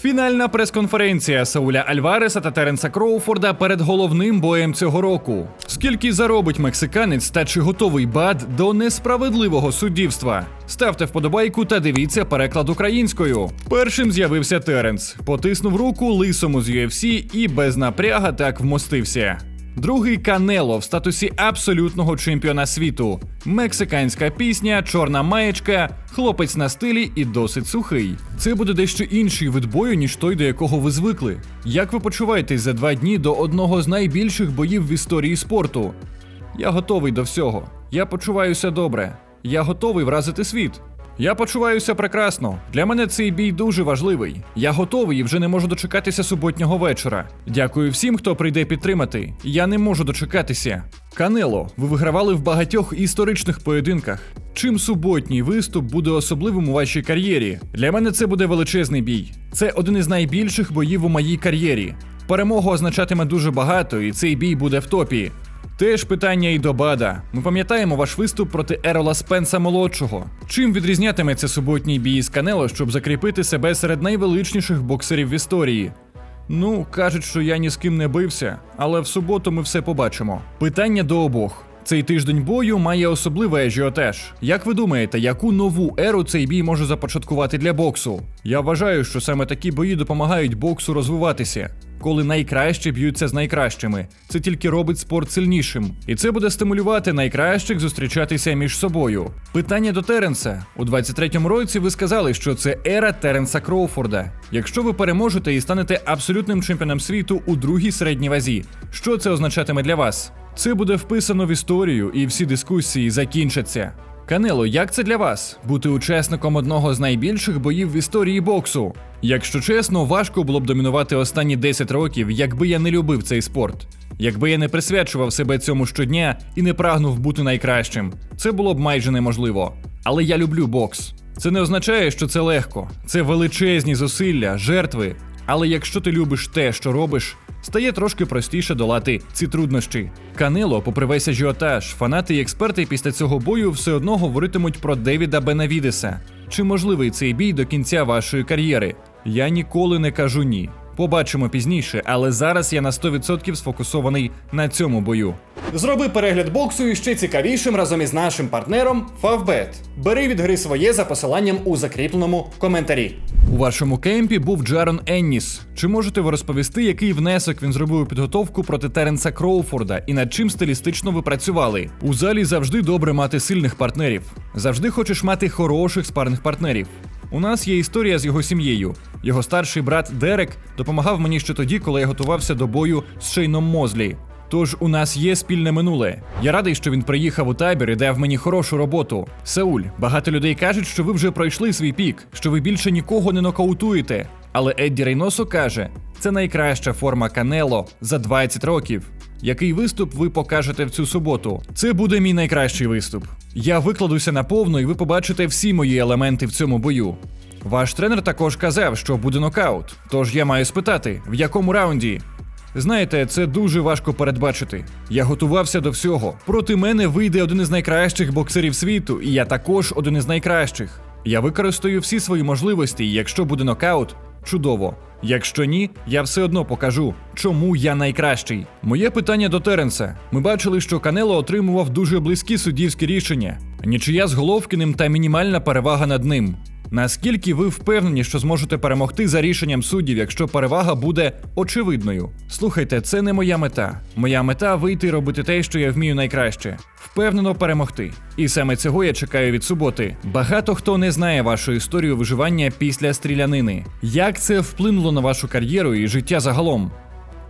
Фінальна прес-конференція Сауля Альвареса та Теренса Кроуфорда перед головним боєм цього року. Скільки заробить мексиканець та чи готовий БАД до несправедливого суддівства? Ставте вподобайку та дивіться переклад українською. Першим з'явився Теренс, потиснув руку лисому з UFC і без напряга так вмостився. Другий Канело в статусі абсолютного чемпіона світу. Мексиканська пісня, чорна маєчка, хлопець на стилі і досить сухий. Це буде дещо інший вид бою, ніж той, до якого ви звикли. Як ви почуваєтесь за два дні до одного з найбільших боїв в історії спорту? Я готовий до всього. Я почуваюся добре. Я готовий вразити світ. Я почуваюся прекрасно. Для мене цей бій дуже важливий. Я готовий і вже не можу дочекатися суботнього вечора. Дякую всім, хто прийде підтримати. Я не можу дочекатися. Канело, ви вигравали в багатьох історичних поєдинках. Чим суботній виступ буде особливим у вашій кар'єрі? Для мене це буде величезний бій. Це один із найбільших боїв у моїй кар'єрі. Перемога означатиме дуже багато, і цей бій буде в топі. Теж питання і до Бада. Ми пам'ятаємо ваш виступ проти Ерола Спенса молодшого. Чим відрізнятиметься суботній бій з Канело, щоб закріпити себе серед найвеличніших боксерів в історії? Ну, кажуть, що я ні з ким не бився, але в суботу ми все побачимо. Питання до обох. Цей тиждень бою має особливий ажіотеж. Як ви думаєте, яку нову еру цей бій може започаткувати для боксу? Я вважаю, що саме такі бої допомагають боксу розвиватися. Коли найкращі б'ються з найкращими, це тільки робить спорт сильнішим, і це буде стимулювати найкращих зустрічатися між собою. Питання до Теренса у 23-му році. Ви сказали, що це ера Теренса Кроуфорда. Якщо ви переможете і станете абсолютним чемпіоном світу у другій середній вазі, що це означатиме для вас? Це буде вписано в історію, і всі дискусії закінчаться. Канело, як це для вас бути учасником одного з найбільших боїв в історії боксу? Якщо чесно, важко було б домінувати останні 10 років, якби я не любив цей спорт. Якби я не присвячував себе цьому щодня і не прагнув бути найкращим, це було б майже неможливо. Але я люблю бокс. Це не означає, що це легко. Це величезні зусилля, жертви. Але якщо ти любиш те, що робиш, стає трошки простіше долати ці труднощі. Канело, попри весь ажіотаж, фанати і експерти після цього бою все одно говоритимуть про Девіда Бенавідеса. Чи можливий цей бій до кінця вашої кар'єри? Я ніколи не кажу ні. Побачимо пізніше, але зараз я на 100% сфокусований на цьому бою. Зроби перегляд боксу іще цікавішим разом із нашим партнером Favbet. Бери від гри своє за посиланням у закріпленому коментарі. У вашому кемпі був Джарон Енніс. Чи можете ви розповісти, який внесок він зробив у підготовку проти Теренса Кроуфорда і над чим стилістично ви працювали? У залі завжди добре мати сильних партнерів. Завжди хочеш мати хороших спарних партнерів. У нас є історія з його сім'єю. Його старший брат Дерек допомагав мені ще тоді, коли я готувався до бою з Шейном Мозлі. Тож у нас є спільне минуле. Я радий, що він приїхав у табір і дав мені хорошу роботу. Сауль, багато людей кажуть, що ви вже пройшли свій пік, що ви більше нікого не нокаутуєте. Але Едді Рейносо каже, це найкраща форма Канело за 20 років. Який виступ ви покажете в цю суботу? Це буде мій найкращий виступ. Я викладуся наповну, і ви побачите всі мої елементи в цьому бою. Ваш тренер також казав, що буде нокаут. Тож я маю спитати, в якому раунді? Знаєте, це дуже важко передбачити. Я готувався до всього. Проти мене вийде один із найкращих боксерів світу, і я також один із найкращих. Я використаю всі свої можливості, і якщо буде нокаут, чудово. Якщо ні, я все одно покажу, чому я найкращий. Моє питання до Теренса. Ми бачили, що Канело отримував дуже близькі суддівські рішення. Нічия з Головкіним та мінімальна перевага над ним. Наскільки ви впевнені, що зможете перемогти за рішенням суддів, якщо перевага буде очевидною? Слухайте, це не моя мета. Моя мета вийти і робити те, що я вмію найкраще. Впевнено перемогти. І саме цього я чекаю від суботи. Багато хто не знає вашу історію виживання після стрілянини. Як це вплинуло на вашу кар'єру і життя загалом?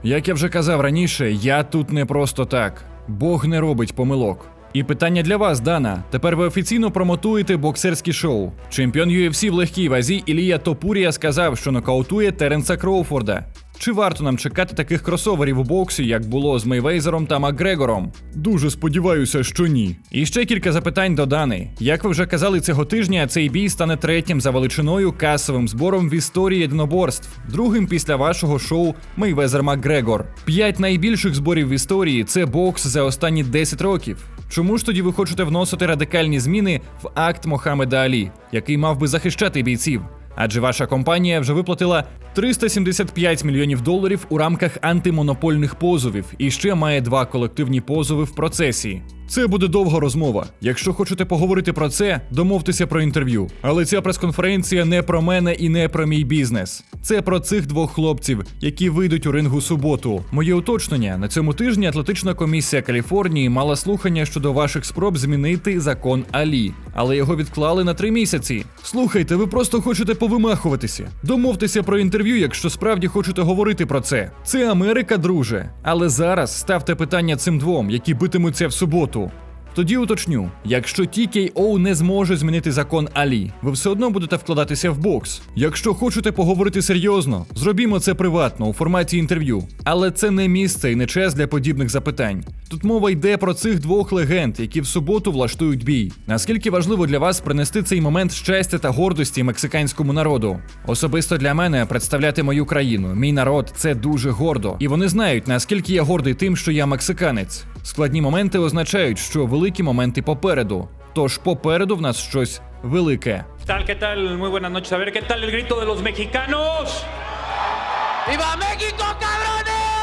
Як я вже казав раніше, я тут не просто так. Бог не робить помилок. І питання для вас, Дана. Тепер ви офіційно промотуєте боксерські шоу. Чемпіон UFC в легкій вазі Ілія Топурія сказав, що нокаутує Теренса Кроуфорда. Чи варто нам чекати таких кросоверів у боксі, як було з Мейвейзером та Макгрегором? Дуже сподіваюся, що ні. І ще кілька запитань до Дани. Як ви вже казали цього тижня, цей бій стане третім за величиною касовим збором в історії єдиноборств, другим після вашого шоу Мейвезер Макгрегор. П'ять найбільших зборів в історії це бокс за останні 10 років. Чому ж тоді ви хочете вносити радикальні зміни в акт Мохамеда Алі, який мав би захищати бійців? Адже ваша компанія вже виплатила 375 мільйонів доларів у рамках антимонопольних позовів і ще має два колективні позови в процесі. Це буде довга розмова. Якщо хочете поговорити про це, домовтеся про інтерв'ю. Але ця прес-конференція не про мене і не про мій бізнес. Це про цих двох хлопців, які вийдуть у рингу суботу. Моє уточнення на цьому тижні атлетична комісія Каліфорнії мала слухання щодо ваших спроб змінити закон Алі, але його відклали на три місяці. Слухайте, ви просто хочете повимахуватися. Домовтеся про інтерв'ю, якщо справді хочете говорити про це. Це Америка, друже. Але зараз ставте питання цим двом, які битимуться в суботу. Тоді уточню: якщо TKO не зможе змінити закон Алі, ви все одно будете вкладатися в бокс. Якщо хочете поговорити серйозно, зробімо це приватно у форматі інтерв'ю. Але це не місце і не час для подібних запитань. Тут мова йде про цих двох легенд, які в суботу влаштують бій. Наскільки важливо для вас принести цей момент щастя та гордості мексиканському народу? Особисто для мене представляти мою країну, мій народ це дуже гордо, і вони знають наскільки я гордий тим, що я мексиканець. Складні моменти означають, що великі моменти попереду. Тож попереду в нас щось велике. ¿Qué tal? ¿Qué tal? Muy buenas noches. A ver, ¿qué tal el grito de los mexicanos? ¡Viva México, cabrones!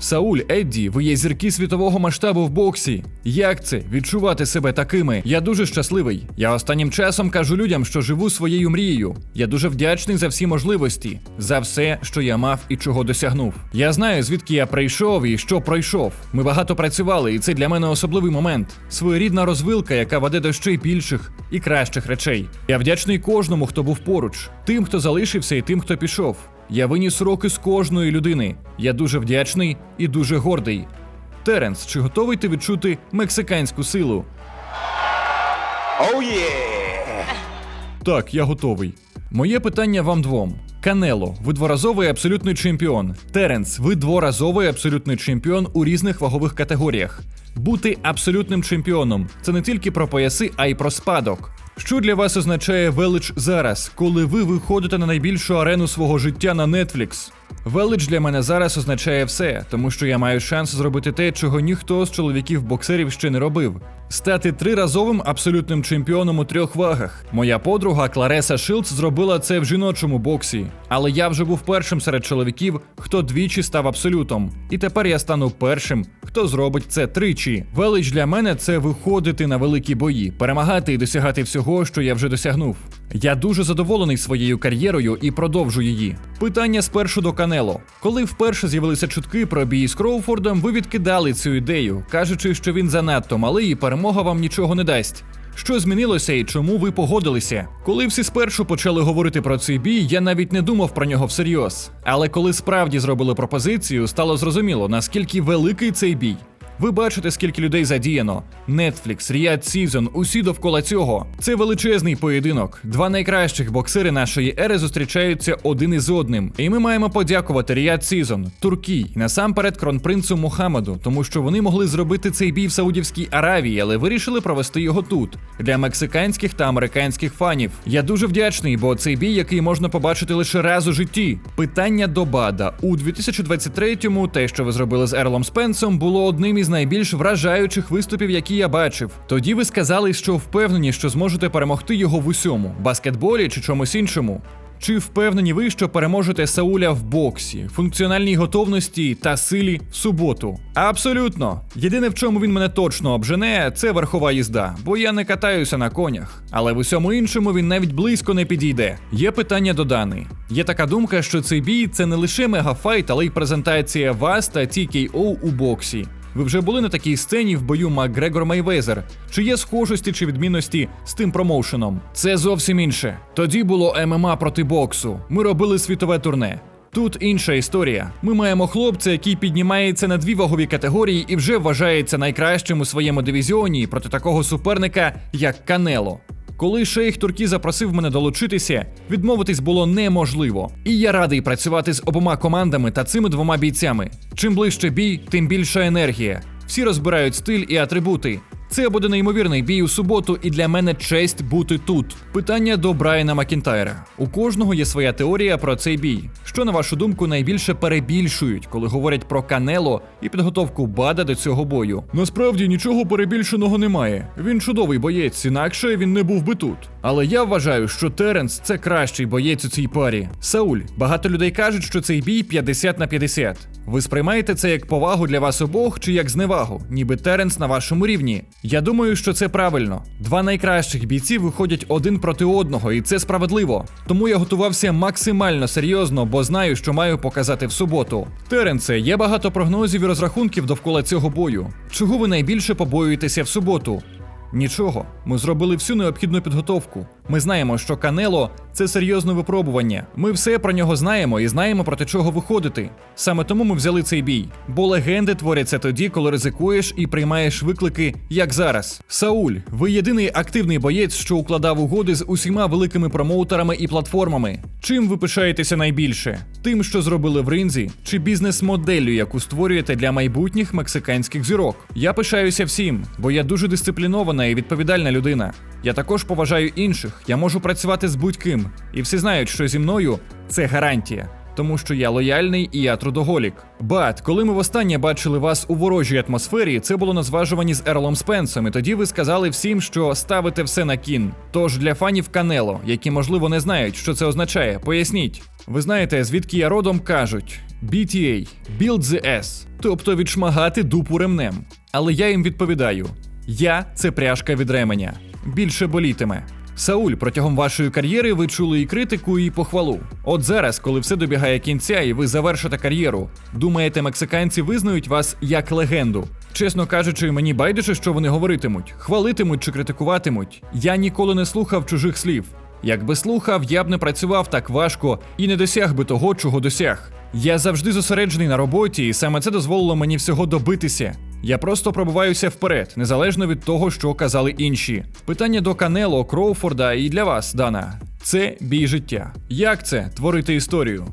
Сауль, Едді, ви є зірки світового масштабу в боксі. Як це відчувати себе такими? Я дуже щасливий. Я останнім часом кажу людям, що живу своєю мрією. Я дуже вдячний за всі можливості, за все, що я мав і чого досягнув. Я знаю, звідки я прийшов і що пройшов. Ми багато працювали, і це для мене особливий момент. Своєрідна розвилка, яка веде до ще й більших і кращих речей. Я вдячний кожному, хто був поруч, тим, хто залишився, і тим, хто пішов. Я виніс уроки з кожної людини. Я дуже вдячний і дуже гордий. Теренс, чи готовий ти відчути мексиканську силу? ¡Oh, yeah! Так, я готовий. Моє питання вам двом. Канело, ви дворазовий абсолютний чемпіон. Теренс, ви дворазовий абсолютний чемпіон у різних вагових категоріях. Бути абсолютним чемпіоном це не тільки про пояси, а й про спадок. Що для вас означає велич зараз, коли ви виходите на найбільшу арену свого життя на Netflix? Велич для мене зараз означає все, тому що я маю шанс зробити те, чого ніхто з чоловіків-боксерів ще не робив. Стати триразовим абсолютним чемпіоном у трьох вагах. Моя подруга Клареса Шилдс зробила це в жіночому боксі, але я вже був першим серед чоловіків, хто двічі став абсолютом. І тепер я стану першим, хто зробить це тричі. Велич для мене це виходити на великі бої, перемагати і досягати всього, що я вже досягнув. Я дуже задоволений своєю кар'єрою і продовжу її. Питання спершу до Канело. Коли вперше з'явилися чутки про бій з Кроуфордом, ви відкидали цю ідею, кажучи, що він занадто малий і перемога вам нічого не дасть. Що змінилося і чому ви погодилися? Коли всі спершу почали говорити про цей бій, я навіть не думав про нього всерйоз. Але коли справді зробили пропозицію, стало зрозуміло, наскільки великий цей бій. Ви бачите, скільки людей задіяно. Netflix, Riyadh Season, усі довкола цього. Це величезний поєдинок. Два найкращих боксери нашої ери зустрічаються один із одним. І ми маємо подякувати Riyadh Season, Туркій, насамперед кронпринцу Мухаммеду, тому що вони могли зробити цей бій в Саудівській Аравії, але вирішили провести його тут для мексиканських та американських фанів. Я дуже вдячний, бо цей бій, який можна побачити лише раз у житті. Питання до Бада у 2023-му те, що ви зробили з Ерлом Спенсом, було одним із найбільш вражаючих виступів, які я бачив. Тоді ви сказали, що впевнені, що зможете перемогти його в усьому баскетболі чи чомусь іншому. Чи впевнені ви, що переможете Сауля в боксі, функціональній готовності та силі в суботу? Абсолютно. Єдине, в чому він мене точно обжене, це верхова їзда, бо я не катаюся на конях. Але в усьому іншому він навіть близько не підійде. Є питання до Дани. Є така думка, що цей бій це не лише мегафайт, але й презентація вас та TKO у боксі. Ви вже були на такій сцені в бою Макгрегор Майвезер. Чи є схожості чи відмінності з тим промоушеном? Це зовсім інше. Тоді було ММА проти боксу. Ми робили світове турне. Тут інша історія. Ми маємо хлопця, який піднімається на дві вагові категорії і вже вважається найкращим у своєму дивізіоні проти такого суперника, як Канело. Коли шейх Туркі запросив мене долучитися, відмовитись було неможливо. І я радий працювати з обома командами та цими двома бійцями. Чим ближче бій, тим більша енергія. Всі розбирають стиль і атрибути. Це буде неймовірний бій у суботу, і для мене честь бути тут. Питання до Брайана Макінтайра. У кожного є своя теорія про цей бій. Що на вашу думку найбільше перебільшують, коли говорять про Канело і підготовку Бада до цього бою? Насправді нічого перебільшеного немає. Він чудовий боєць, інакше він не був би тут. Але я вважаю, що Теренс це кращий боєць у цій парі. Сауль, багато людей кажуть, що цей бій 50 на 50. Ви сприймаєте це як повагу для вас обох чи як зневагу, ніби Теренс на вашому рівні. Я думаю, що це правильно. Два найкращих бійці виходять один проти одного, і це справедливо. Тому я готувався максимально серйозно, бо знаю, що маю показати в суботу. Теренце, є багато прогнозів і розрахунків довкола цього бою. Чого ви найбільше побоюєтеся в суботу? Нічого, ми зробили всю необхідну підготовку. Ми знаємо, що Канело це серйозне випробування. Ми все про нього знаємо і знаємо проти чого виходити. Саме тому ми взяли цей бій. Бо легенди творяться тоді, коли ризикуєш і приймаєш виклики, як зараз. Сауль, ви єдиний активний боєць, що укладав угоди з усіма великими промоутерами і платформами. Чим ви пишаєтеся найбільше? Тим, що зробили в ринзі, чи бізнес-моделлю, яку створюєте для майбутніх мексиканських зірок? Я пишаюся всім, бо я дуже дисциплінована і відповідальна людина. Я також поважаю інших, я можу працювати з будь-ким. І всі знають, що зі мною це гарантія. Тому що я лояльний і я трудоголік. Бат, коли ми востаннє бачили вас у ворожій атмосфері, це було на зважуванні з Ерлом Спенсом, і тоді ви сказали всім, що ставите все на кін. Тож для фанів Канело, які можливо не знають, що це означає, поясніть. Ви знаєте, звідки я родом кажуть BTA – Build the S, тобто відшмагати дупу ремнем. Але я їм відповідаю: я це пряжка від ременя. Більше болітиме. Сауль, протягом вашої кар'єри ви чули і критику, і похвалу. От зараз, коли все добігає кінця і ви завершите кар'єру, думаєте, мексиканці визнають вас як легенду? Чесно кажучи, мені байдуже, що вони говоритимуть, хвалитимуть чи критикуватимуть. Я ніколи не слухав чужих слів. Якби слухав, я б не працював так важко і не досяг би того, чого досяг. Я завжди зосереджений на роботі, і саме це дозволило мені всього добитися. Я просто пробиваюся вперед, незалежно від того, що казали інші. Питання до Канело, Кроуфорда і для вас, Дана. Це бій життя. Як це творити історію?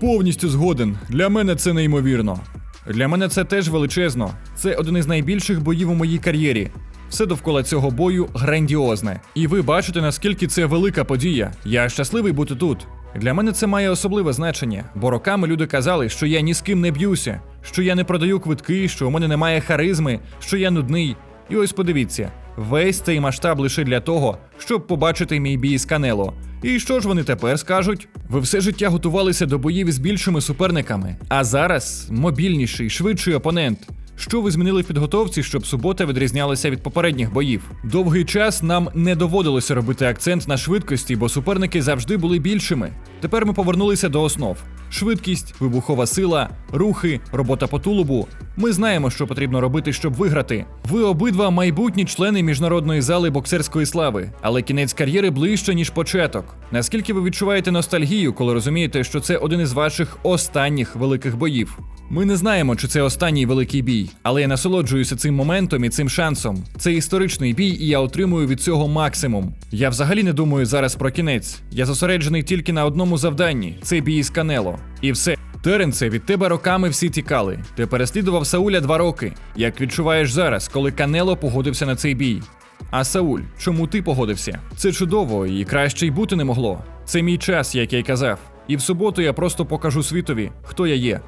Повністю згоден. Для мене це неймовірно. Для мене це теж величезно. Це один із найбільших боїв у моїй кар'єрі. Все довкола цього бою грандіозне. І ви бачите, наскільки це велика подія. Я щасливий бути тут. Для мене це має особливе значення, бо роками люди казали, що я ні з ким не б'юся, що я не продаю квитки, що у мене немає харизми, що я нудний. І ось подивіться, весь цей масштаб лише для того, щоб побачити мій бій з Канело. І що ж вони тепер скажуть? Ви все життя готувалися до боїв із більшими суперниками, а зараз мобільніший, швидший опонент. Що ви змінили в підготовці, щоб субота відрізнялася від попередніх боїв? Довгий час нам не доводилося робити акцент на швидкості, бо суперники завжди були більшими. Тепер ми повернулися до основ: швидкість, вибухова сила, рухи, робота по тулубу. Ми знаємо, що потрібно робити, щоб виграти. Ви обидва майбутні члени міжнародної зали боксерської слави, але кінець кар'єри ближче ніж початок. Наскільки ви відчуваєте ностальгію, коли розумієте, що це один із ваших останніх великих боїв? Ми не знаємо, чи це останній великий бій, але я насолоджуюся цим моментом і цим шансом. Це історичний бій, і я отримую від цього максимум. Я взагалі не думаю зараз про кінець. Я зосереджений тільки на одному завданні це бій з Канело. І все. Теренце, від тебе роками всі тікали. Ти переслідував Сауля два роки. Як відчуваєш зараз, коли Канело погодився на цей бій? А Сауль, чому ти погодився? Це чудово і краще й бути не могло. Це мій час, як я й казав. І в суботу я просто покажу світові, хто я є.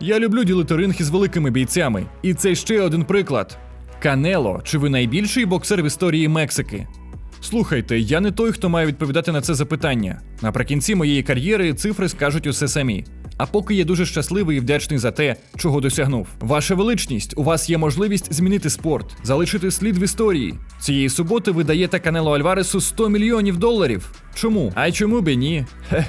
Я люблю ділити ринг із великими бійцями. І це ще один приклад. Канело, чи ви найбільший боксер в історії Мексики? Слухайте, я не той, хто має відповідати на це запитання. Наприкінці моєї кар'єри цифри скажуть усе самі. А поки я дуже щасливий і вдячний за те, чого досягнув. Ваша величність, у вас є можливість змінити спорт, залишити слід в історії. Цієї суботи ви даєте Канело Альваресу 100 мільйонів доларів. Чому? А чому б і ні? Хех.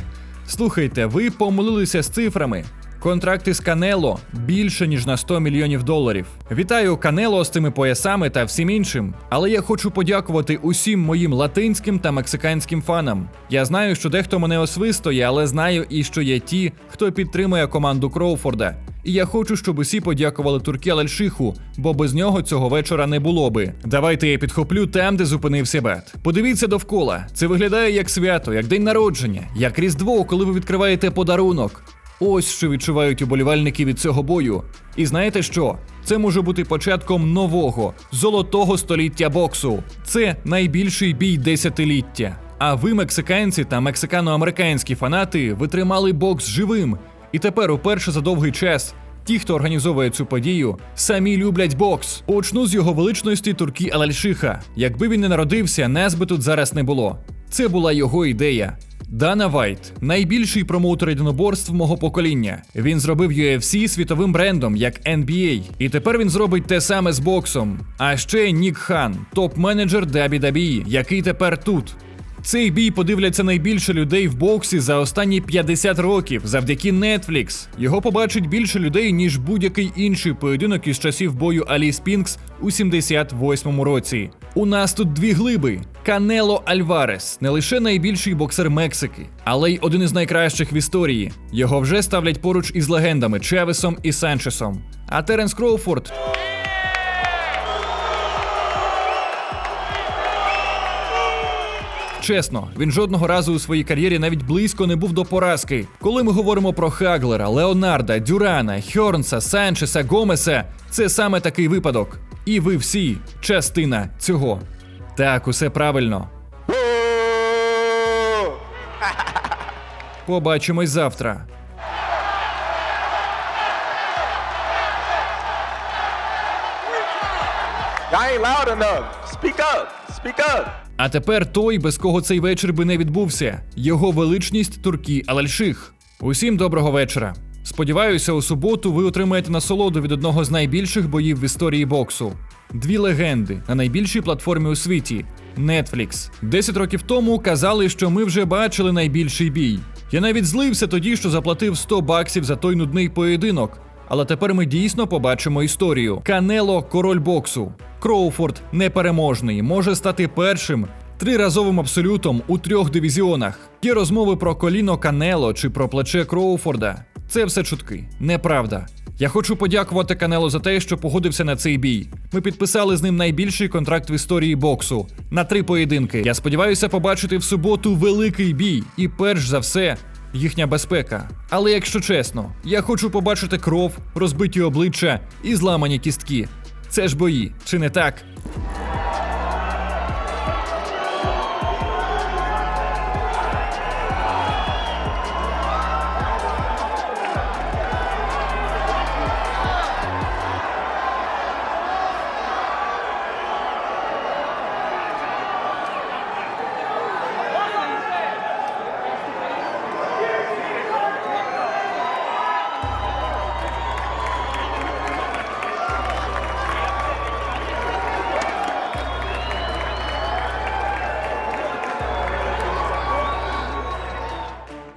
Слухайте, ви помилилися з цифрами. Контракти з Канело більше ніж на 100 мільйонів доларів. Вітаю Канело з тими поясами та всім іншим. Але я хочу подякувати усім моїм латинським та мексиканським фанам. Я знаю, що дехто мене освистує, але знаю і що є ті, хто підтримує команду Кроуфорда. І я хочу, щоб усі подякували Туркі Алельшиху, бо без нього цього вечора не було би. Давайте я підхоплю там, де зупинився Бет. Подивіться довкола. Це виглядає як свято, як день народження, як Різдво, коли ви відкриваєте подарунок. Ось що відчувають уболівальники від цього бою. І знаєте що? Це може бути початком нового золотого століття боксу. Це найбільший бій десятиліття. А ви, мексиканці та мексикано-американські фанати, витримали бокс живим. І тепер, уперше за довгий час, ті, хто організовує цю подію, самі люблять бокс. Почну з його величності Туркі Алальшиха. Якби він не народився, нас би тут зараз не було. Це була його ідея. Дана Вайт найбільший промоутер єдиноборств мого покоління. Він зробив UFC світовим брендом, як NBA. І тепер він зробить те саме з боксом. А ще Нік Хан, топ-менеджер WWE, який тепер тут. Цей бій подивляться найбільше людей в боксі за останні 50 років завдяки Netflix. Його побачить більше людей, ніж будь-який інший поєдинок із часів бою Алі Спінкс у 78-му році. У нас тут дві глиби. Канело Альварес не лише найбільший боксер Мексики, але й один із найкращих в історії. Його вже ставлять поруч із легендами Чевесом і Санчесом. А Теренс Кроуфорд Чесно, він жодного разу у своїй кар'єрі навіть близько не був до поразки. Коли ми говоримо про Хаглера, Леонарда, Дюрана, Хьорнса, Санчеса, Гомеса, це саме такий випадок. І ви всі частина цього. Так, усе правильно. Побачимось завтра. Y'all ain't loud enough. Speak up. Speak up. А тепер той, без кого цей вечір би не відбувся. Його величність Туркі Алальших. Усім доброго вечора. Сподіваюся, у суботу ви отримаєте насолоду від одного з найбільших боїв в історії боксу. Дві легенди на найбільшій платформі у світі Netflix. Десять років тому казали, що ми вже бачили найбільший бій. Я навіть злився тоді, що заплатив 100 баксів за той нудний поєдинок. Але тепер ми дійсно побачимо історію. Канело король боксу. Кроуфорд непереможний, може стати першим триразовим абсолютом у трьох дивізіонах. Є розмови про коліно Канело чи про плече Кроуфорда. Це все чутки, неправда. Я хочу подякувати Канело за те, що погодився на цей бій. Ми підписали з ним найбільший контракт в історії боксу на три поєдинки. Я сподіваюся побачити в суботу великий бій і перш за все їхня безпека. Але якщо чесно, я хочу побачити кров, розбиті обличчя і зламані кістки. Це ж бої, чи не так?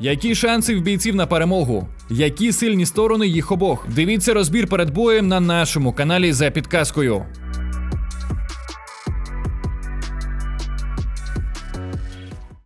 Які шанси в бійців на перемогу? Які сильні сторони їх обох? Дивіться розбір перед боєм на нашому каналі за підказкою.